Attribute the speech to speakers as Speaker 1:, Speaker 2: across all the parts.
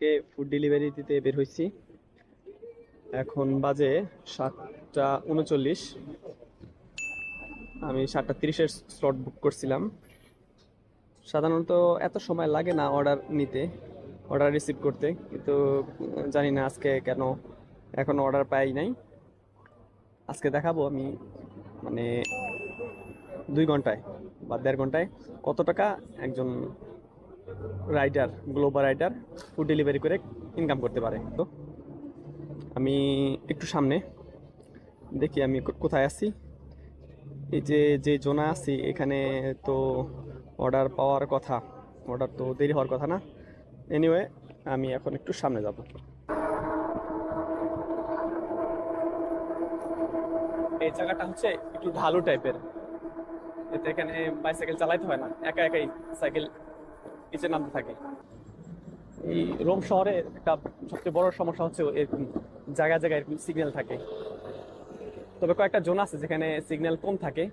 Speaker 1: আজকে food delivery দিতে বের হয়েছি এখন বাজে সাতটা উনচল্লিশ। আমি সাতটা তিরিশের স্লট বুক করছিলাম। সাধারণত এত সময় লাগে না অর্ডার নিতে অর্ডার রিসিভ করতে, কিন্তু জানি না আজকে কেন এখনও অর্ডার পাই নাই। আজকে দেখাবো আমি মানে দুই ঘন্টায় বা দেড় ঘন্টায় কত টাকা একজন rider, global rider food delivery করে ইনকাম করতে পারে। তো আমি একটু সামনে দেখি আমি কোথায় আছি। এই যে যে জোনা আছি, এখানে তো অর্ডার পাওয়ার কথা অর্ডার তো দেরি হওয়ার কথা না। এনিওয়ে আমি এখন একটু সামনে যাব। এই জায়গাটা হচ্ছে একটু ঢালু টাইপের এতে এখানে বাইসাইকেল চালাইতে হয় না, একা একাই সাইকেল নিচে নামতে থাকে। এই রোম শহরে একটা সবচেয়ে বড় সমস্যা হচ্ছে এরকম জায়গায় জায়গায় এরকম সিগন্যাল থাকে। তবে কয়েকটা জোন আছে যেখানে সিগন্যাল কম থাকে।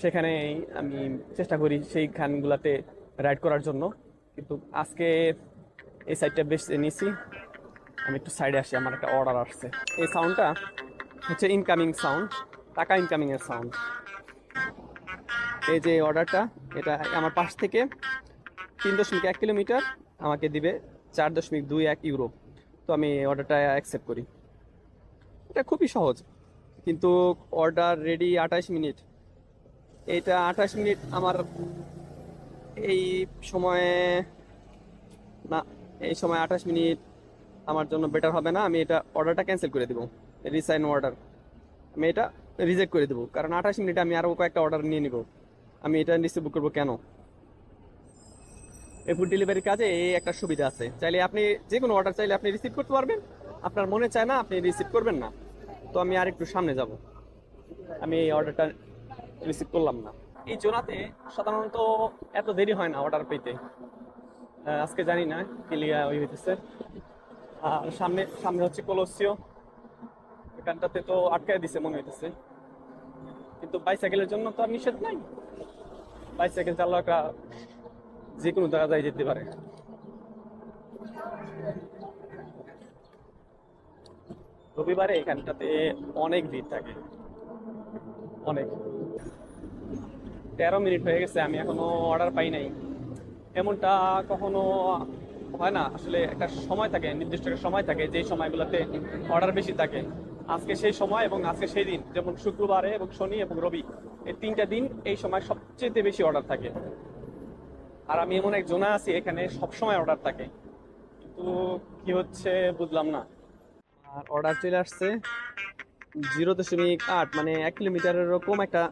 Speaker 1: সেখানে আমি চেষ্টা করি সেই খানগুলাতে রাইড করার জন্য। কিন্তু আজকে এই সাইডটা বেশ নিছি আমি একটু সাইডে আসি, আমার একটা অর্ডার আসছে। এই সাউন্ডটা হচ্ছে ইনকামিং সাউন্ড টাকা ইনকামিংয়ের সাউন্ড এই যে অর্ডারটা এটা আমার পাশ থেকে তিন দশমিক এক কিলোমিটার আমাকে দিবে চার দশমিক দুই এক ইউরো। তো আমি অর্ডারটা অ্যাকসেপ্ট করি। এটা খুবই সহজ, কিন্তু অর্ডার রেডি আঠাশ মিনিট। এইটা আঠাশ মিনিট আমার এই সময়ে না, এই সময় আঠাশ মিনিট আমার জন্য বেটার হবে না। আমি এটা অর্ডারটা ক্যান্সেল করে দেবো রিসাইন অর্ডার আমি এটা রিজেক্ট করে দেবো, কারণ আঠাশ মিনিটে আমি আরও কয়েকটা অর্ডার নিয়ে নিব। আমি এটা রিসিভ করব কেন? এই ফুড ডেলিভারির কাজে এই একটা সুবিধা আছে। চাইলে আপনি যে কোনো অর্ডার চাইলে আপনি রিসিভ করতে পারবেন। আপনার মনে চায় না, আপনি রিসিভ করবেন না। তো আমি আর একটু সামনে যাব। আমি এই অর্ডারটা রিসিভ করলাম না। এই জোনাতে সাধারণত এত দেরি হয় না অর্ডার পেতে। আজকে জানি না কিলিয়া ওই হইতেছে। আর সামনে সামনে হচ্ছে কলসিও এখানটাতে তো আটকায় দিছে মনে হইতেছে। কিন্তু বাইসাইকেলের জন্য তো আর নিষেধ নাই। বাইসাইকেল চালকরা যে কোনো জায়গায় যেতে পারে। রবিবারে এখানটাতে অনেক ভিড় থাকে। অনেক। তেরো মিনিট হয়ে গেছে, আমি এখনও অর্ডার পাই নাই। এমনটা কখনো হয় না, আসলে একটা সময় থাকে, নির্দিষ্ট একটা সময় থাকে যে সময়গুলোতে অর্ডার বেশি থাকে। আজকে সেই সময় এবং আজকে সেই দিন, যেমন শুক্রবারে এবং শনি এবং রবি, এই তিনটা দিন এই সময় সবচেয়ে বেশি অর্ডার থাকে। আর আমি এমন এক জোনা আছি, এখানে সবসময় অর্ডার থাকে। কিন্তু কি হচ্ছে বুঝলাম না। আর অর্ডার চলে আসছে জিরো দশমিক আট মানে এক কিলোমিটারের এরকম একটা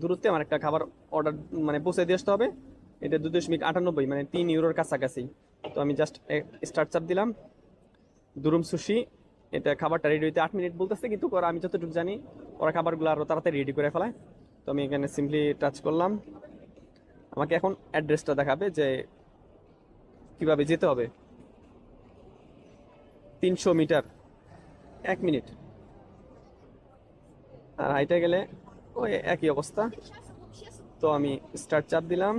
Speaker 1: দূরত্বে আমার একটা খাবার অর্ডার মানে পৌঁছে দিয়ে আসতে হবে। এটা দু দশমিক আটানব্বই মানে তিন ইউরোর কাছাকাছি। তো আমি জাস্ট স্টার্ট চাপ দিলাম। দুরুম সুশি, এটা খাবারটা রেডি হইতে আট মিনিট বলতেছে, কিন্তু ওরা, আমি যতটুকু জানি, ওরা খাবারগুলো আরও তাড়াতাড়ি রেডি করে ফেলায়। তো আমি এখানে সিম্পলি টাচ করলাম। আমাকে এখন অ্যাড্রেসটা দেখাবে যে কীভাবে যেতে হবে। তিনশো মিটার, এক মিনিট। আর হাইটে গেলে ওই একই অবস্থা। তো আমি স্টার্ট চাপ দিলাম।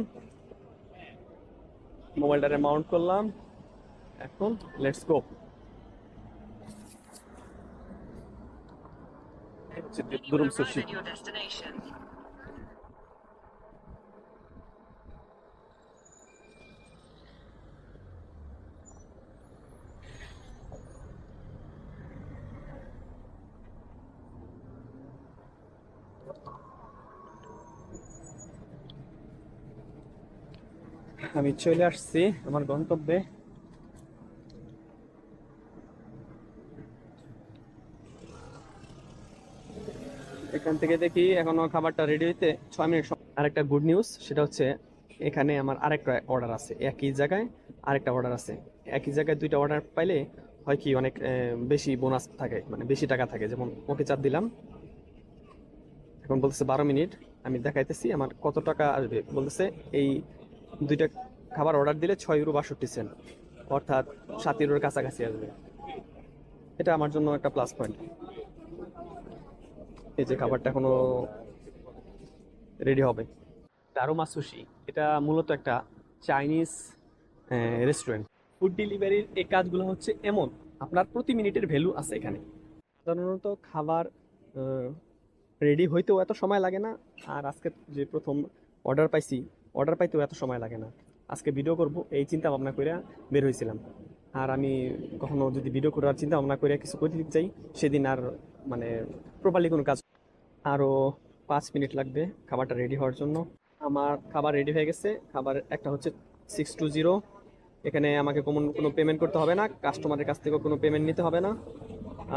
Speaker 1: মোবাইলটারে মাউন্ট করলাম। এখন লেটস গো
Speaker 2: at your
Speaker 1: আমি চলে আসছি আমার গন্তব্যে। এখান থেকে দেখি এখনও খাবারটা রেডি হইতে ছয় মিনিট আরেকটা গুড নিউজ সেটা হচ্ছে এখানে আমার আরেকটা অর্ডার আছে, একই জায়গায় আরেকটা অর্ডার আছে। একই জায়গায় দুইটা অর্ডার পাইলে হয় কি অনেক বেশি বোনাস থাকে মানে বেশি টাকা থাকে, যেমন ওকে চাপ দিলাম। এখন বলতেছে বারো মিনিট, আমি দেখাইতেছি আমার কত টাকা আসবে। বলতেছে এই দুইটা খাবার অর্ডার দিলে ছয় ইউরো বাষট্টি সেন্ট অর্থাৎ সাত ইউরোর কাছাকাছি আসবে। এটা আমার জন্য একটা প্লাস পয়েন্ট এই যে খাবারটা এখনও রেডি হবে। দারুমা সুশি এটা মূলত একটা চাইনিজ রেস্টুরেন্ট ফুড ডেলিভারির এই কাজগুলো হচ্ছে এমন আপনার প্রতি মিনিটের ভ্যালু আছে এখানে। সাধারণত খাবার রেডি হইতেও এত সময় লাগে না আর আজকে যে প্রথম অর্ডার পাইছি অর্ডার পাইতেও এত সময় লাগে না। আজকে ভিডিও করব, এই চিন্তা ভাবনা করে বের হয়েছিলাম আর আমি কখনো যদি ভিডিও করার চিন্তা ভাবনা করে কিছু করতে চাই, সেদিন আর মানে প্রপারলি কোনো কাজ আরও পাঁচ মিনিট লাগবে খাবারটা রেডি হওয়ার জন্য। আমার খাবার রেডি হয়ে গেছে। খাবার একটা হচ্ছে সিক্স টু জিরো এখানে আমাকে কোনো কোনো পেমেন্ট করতে হবে না। কাস্টমারের কাছ থেকেও কোনো পেমেন্ট নিতে হবে না।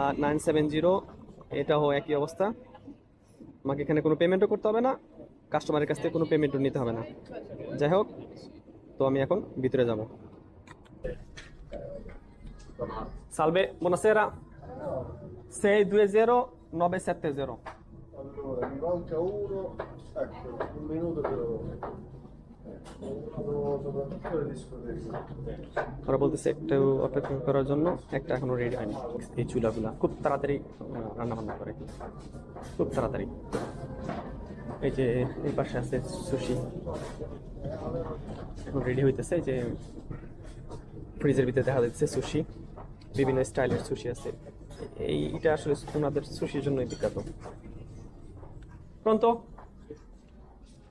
Speaker 1: আর নাইন সেভেন জিরো এটাও একই অবস্থা। আমাকে এখানে কোনো পেমেন্টও করতে হবে না। কাস্টমারের কাছ থেকে কোনো পেমেন্টও নিতে হবে না। যাই হোক তো আমি এখন ভিতরে যাব।
Speaker 2: সালবে মোনাসেরা সে দুয়ে জেরো নবে সাতে জেরো।
Speaker 1: ওরা বলতেছে একটু অপেক্ষা করার জন্য একটা এখনও রেডি হয়নি। এই চুলাগুলা খুব তাড়াতাড়ি রান্না বান্না করে। খুব তাড়াতাড়ি। এই যে এই পাশে আছে সুশি এখন রেডি হইতেছে এই যে ফ্রিজের ভিতরে দেখা যাচ্ছে সুশি বিভিন্ন স্টাইলের সুশি আছে এইটা আসলে ওনাদের সুশির জন্যই বিখ্যাত Pronto?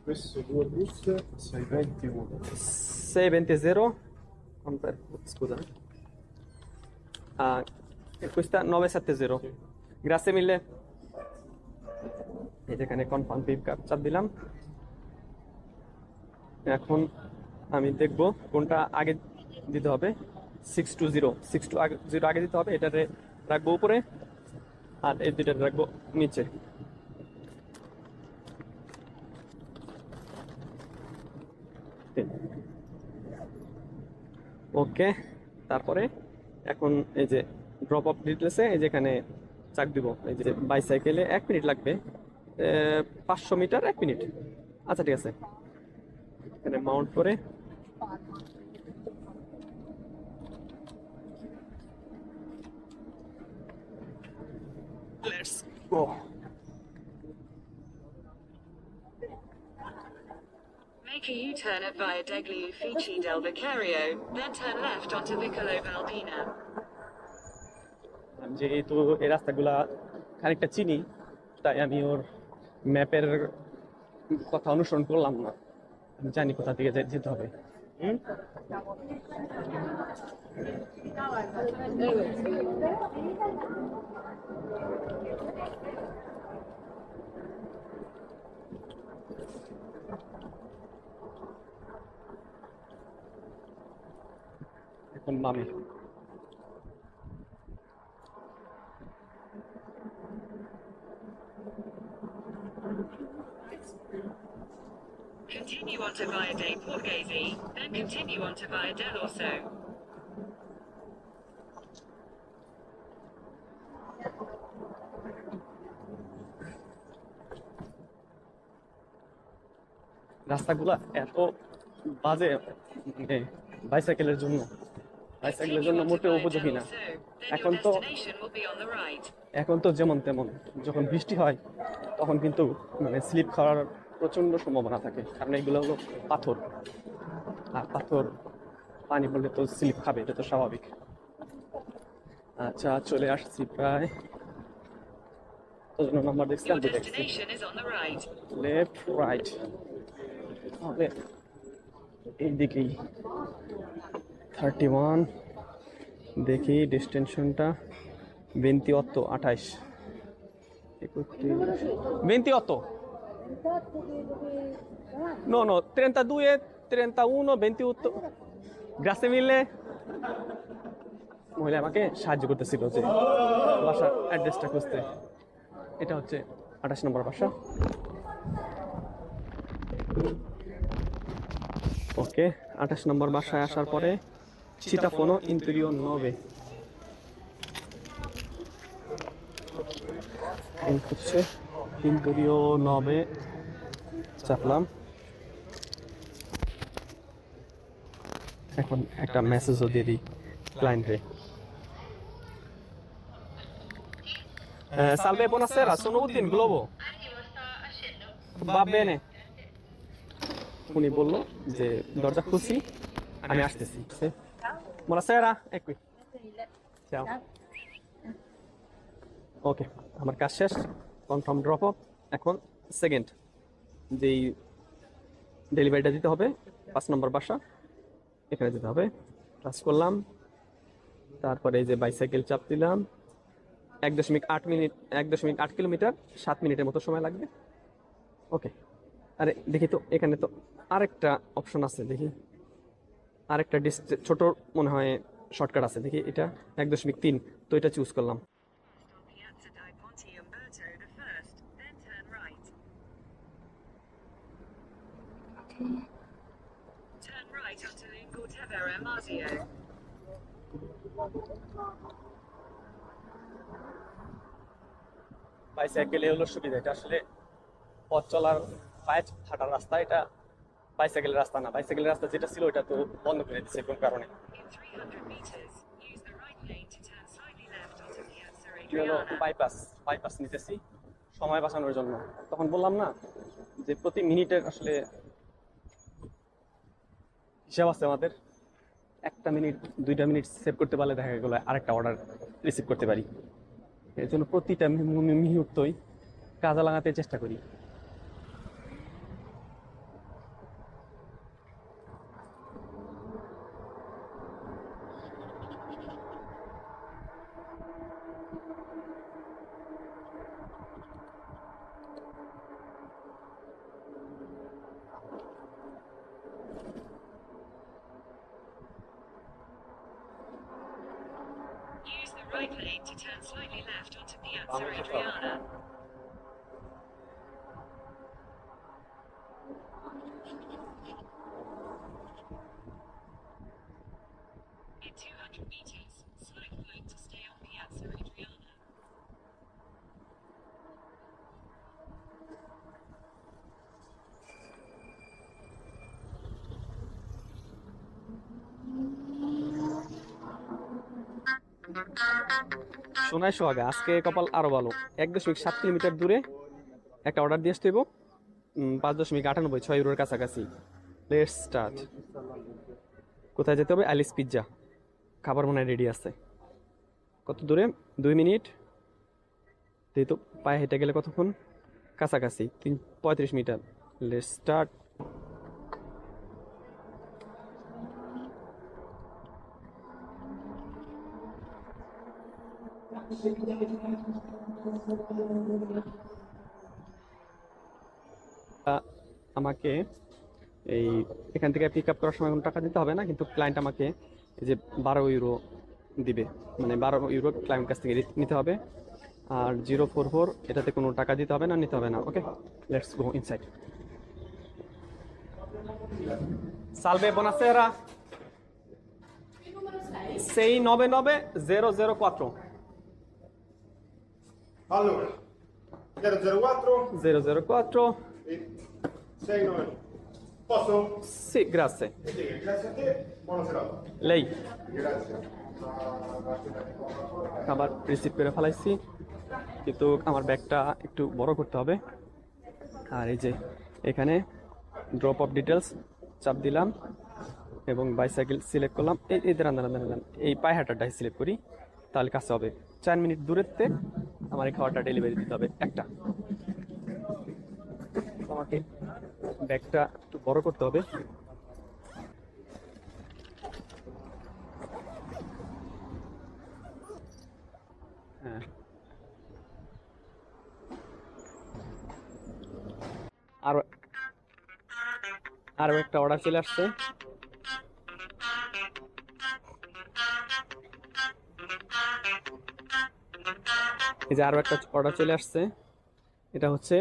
Speaker 2: Queste due buste, 621.
Speaker 1: 620 Confer- scusa ah, e questa 970 grazie mille. এই কনফার্ম পিপ চাপ দিলাম। এখন আমি দেখব কোনটা আগে দিতে হবে। Six two zero six two আগে জিরো আগে দিতে হবে, এটাতে রাখব উপরে আর এই দুইটাতে রাখব নিচে। ওকে, তারপরে এখন এই যে ড্রপ অফ ডিটেলসে এই যেখানে চাক দিব। এই যে বাইসাইকেলে এক মিনিট লাগবে। পাঁচশো মিটার এক মিনিট আচ্ছা ঠিক আছে এখানে মাউন্ট করে let's go
Speaker 3: Make a U-turn at Via degli Uffici del Vicario, then turn left onto Vicolo Valdina.
Speaker 1: আমি যেহেতু এই রাস্তাগুলা খানিকটা চিনি তাই আমি ওর ম্যাপের কথা অনুসরণ করলাম না। আমি জানি কোথা থেকে যেতে হবে। এখন নামি।
Speaker 3: Continue onto Via dei Porgesi, then continue onto Via dell'Orso.
Speaker 1: রাস্তাগুলা এত বাজে মানে বাইসাইকেলের জন্য বাইসাইকেলের জন্য মোটেও উপযোগী না এখন তো
Speaker 3: on.
Speaker 1: এখন তো যেমন তেমন যখন বৃষ্টি হয় তখন কিন্তু মানে স্লিপ খাওয়ার প্রচণ্ড সম্ভাবনা থাকে। কারণ এগুলো হলো পাথর। আর পাথর পানি পড়লে তো স্লিপ খাবে এটা তো স্বাভাবিক। আচ্ছা চলে আসছি প্রায়। নম্বর দেখছিলাম দেখছি. লেফট রাইট তাহলে এইদিকেই। থার্টি ওয়ান দেখি ডিস্টেনশনটা আঠাইশ। ভেন্তিঅত্তো No, no, 32, 31, 28. Grazie mille. মহিলা আমাকে সাহায্য করতেছিল যে বাসার অ্যাড্রেসটা খুঁজতে এটা হচ্ছে আঠাশ নম্বর বাসা ওকে আঠাশ নম্বর বাসায় আসার পরে চিটাফোনো ইন্টেরিও নবে হচ্ছে নবে। চাপলাম। এখন একটা মেসেজও দিয়ে দিই ক্লায়েন্টে salve buonasera sono Udin Globo? va bene উনি বলল যে দরজা খুলছি আমি আসতেছি qui. Ciao. ওকে আমার কাজ শেষ। কনফার্ম ড্রপ অফ এখন সেকেন্ড যেই ডেলিভারিটা দিতে হবে, পাঁচ নম্বর বাসা, এখানে যেতে হবে। কাজ করলাম, তারপরে যে বাইসাইকেল চাপ দিলাম, এক দশমিক আট মিনিট, এক দশমিক আট কিলোমিটার, সাত মিনিটের মতো সময় লাগবে। ওকে আরে দেখি তো এখানে তো আরেকটা অপশন আছে, দেখি। আরেকটা ডিস্ট ছোট মনে হয় শর্টকাট আছে, দেখি এটা, এক দশমিক তিন, তো এটা চুজ করলাম
Speaker 3: Piazza di Ponte Umberto the first, then turn right. Turn right onto Marzio.
Speaker 1: বাইসাইকেলে হলো সুবিধা এটা আসলে পথ চলার পায়ে হাঁটার রাস্তা এটা বাইসাইকেলের রাস্তা না। বাইসাইকেলের রাস্তা যেটা ছিল ওটা তো বন্ধ করে দিচ্ছে কোন কারণে।
Speaker 3: In 300 meters, use the right lane to turn slightly left onto Piazza
Speaker 1: কি হলো? বাইপাস বাইপাস নিতেছি সময় বাঁচানোর জন্য। তখন বললাম না যে প্রতি মিনিটের আসলে হিসাব আছে আমাদের। একটা মিনিট, দুইটা মিনিট সেভ করতে পারলে দেখা গেলো আরেকটা অর্ডার রিসিভ করতে পারি। এর জন্য প্রতিটা মুহূর্তই কাজে লাগাতে চেষ্টা করি।
Speaker 3: Right lane to turn slightly left onto Piazza Adriana.
Speaker 1: শোনায় সোহাগা, আজকে কপাল আরও ভালো। এক দশমিক সাত কিলোমিটার দূরে একটা অর্ডার দিয়ে আসতে পাঁচ দশমিক আটানব্বই ছয় ইউরোর কাছাকাছি। লেটস স্টার্ট কোথায় যেতে হবে? অ্যালিস পিৎজা খাবার মনে রেডি আছে। কত দূরে? দুই মিনিট। যেহেতু পায়ে হেঁটে গেলে কতক্ষণ? কাছাকাছি। তিন পঁয়ত্রিশ মিটার। লেটস স্টার্ট আমাকে এই এখান থেকে পিক আপ করার সময় কোনো টাকা দিতে হবে না কিন্তু ক্লায়েন্ট আমাকে এই যে বারো ইউরো দিবে। মানে বারো ইউরো ক্লায়েন্ট কাছ থেকে নিতে হবে। আর জিরো ফোর ফোর এটাতে কোনো টাকা দিতে হবে না নিতে হবে না okay let's go inside Salve, buonasera. 699 004
Speaker 2: Allora, 004
Speaker 1: 004
Speaker 2: e 69. Posso?
Speaker 1: Sì, grazie.
Speaker 2: Sì, grazie a te, buona serata.
Speaker 1: Lei
Speaker 2: Grazie.
Speaker 1: খাবার রিসিভ করে ফেলাইছি কিন্তু আমার ব্যাগটা একটু বড় করতে হবে আর এই যে এখানে ড্রপ অফ ডিটেলস চাপ দিলাম এবং বাইসাইকেল সিলেক্ট করলাম এই এই দাঁড়ান দাঁড়ান দাঁড়ান এই পায়ে হাঁটাটাই সিলেক্ট করি তাহলে কাছে হবে। চার মিনিট দূরেতে আমার এই খাবারটা ডেলিভারি দিতে হবে। একটা। আমাকে ব্যাগটা একটু বড় করতে হবে। হ্যাঁ। আরও আরও একটা অর্ডার চলে আসছে। এই যে আরও একটা অর্ডার চলে আসছে। এটা হচ্ছে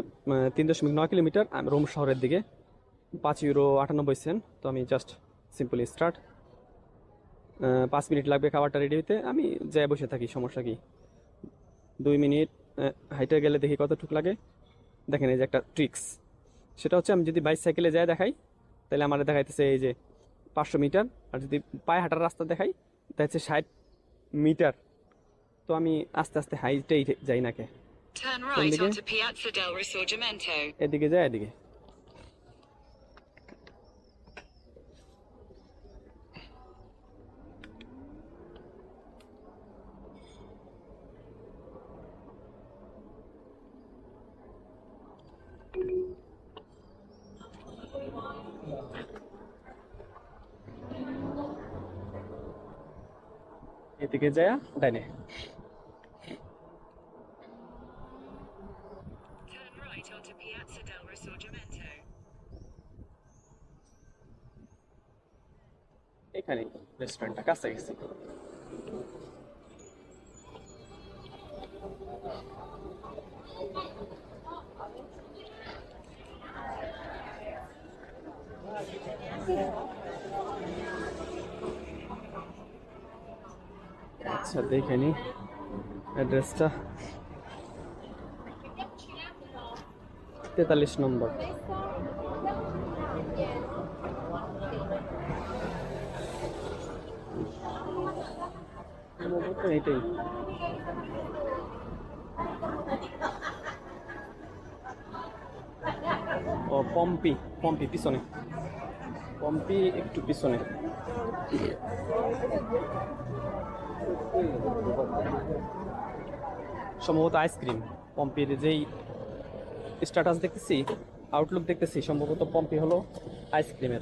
Speaker 1: তিন দশমিক নয় কিলোমিটার রোম শহরের দিকে। পাঁচ ইউরো আটানব্বই সেন্ট। তো আমি জাস্ট সিম্পলি স্টার্ট পাঁচ মিনিট লাগবে খাবারটা রেডি হতে আমি যাই বসে থাকি, সমস্যা কি? দুই মিনিট হাইটে গেলে দেখি কতটুকু লাগে। দেখেন এই যে একটা ট্রিক্স সেটা হচ্ছে আমি যদি বাইক সাইকেলে যাই দেখাই, তাহলে আমার দেখাইতেছে এই যে পাঁচশো মিটার। আর যদি পায়ে হাঁটার রাস্তা দেখাই দেখাচ্ছে ষাট মিটার। তো আমি আস্তে আস্তে হাইটেই যাই নাকে। এদিকে যায় এদিকে।
Speaker 3: এদিকে যায় ডাইনে। রেস্টুরেন্টটা কাছে গেছি আচ্ছা দেখে নি অ্যাড্রেসটা তেতাল্লিশ নম্বর সম্ভবত এটাই। ও, পম্পি পম্পি, পিছনে। পম্পি একটু পিছনে। সম্ভবত আইসক্রিম। পম্পির যেই স্ট্যাটাস দেখতেছি আউটলুক দেখতেছি, সম্ভবত পম্পি হলো আইসক্রিমের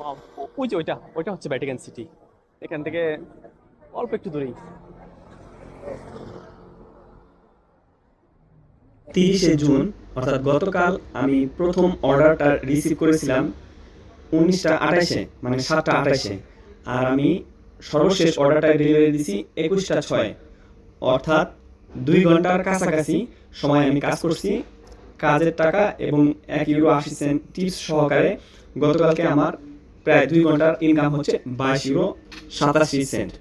Speaker 3: Wow, ও- ওই যে ওইটা ওইটা হচ্ছে ভ্যাটিকান সিটি এখান থেকে অল্প একটু দূরেই।
Speaker 1: তিরিশে জুন, অর্থাৎ গতকাল আমি প্রথম অর্ডারটা রিসিভ করেছিলাম উনিশটা আঠাশে মানে সাতটা আঠাশে আর আমি সর্বশেষ অর্ডারটা ডেলিভারি দিছি একুশটা ছয়। অর্থাৎ দুই ঘণ্টার কাছাকাছি সময় আমি কাজ করছি। কাজের টাকা এবং এক ইউরো আশি সেন্ট টিপস সহকারে গতকালকে আমার প্রায় দুই ঘণ্টার ইনকাম হচ্ছে বাইশ ইউরো সাতাশি সেন্ট